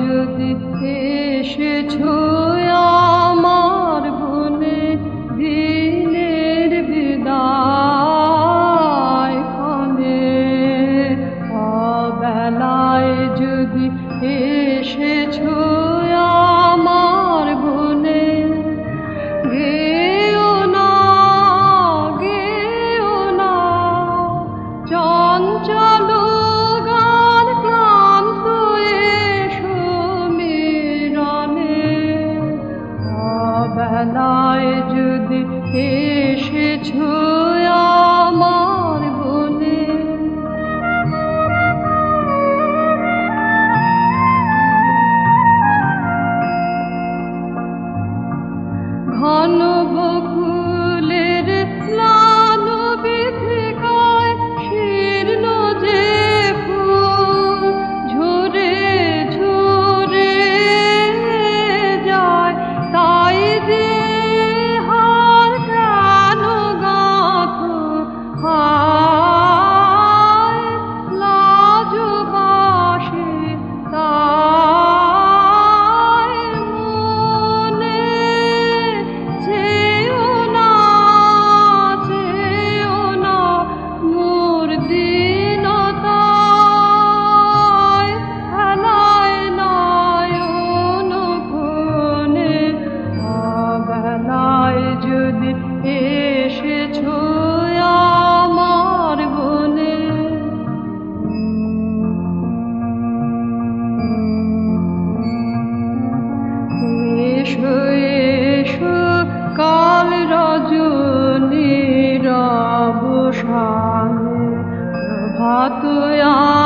যদি এসেছ এসেছ আমার বনে। ঘন حق یا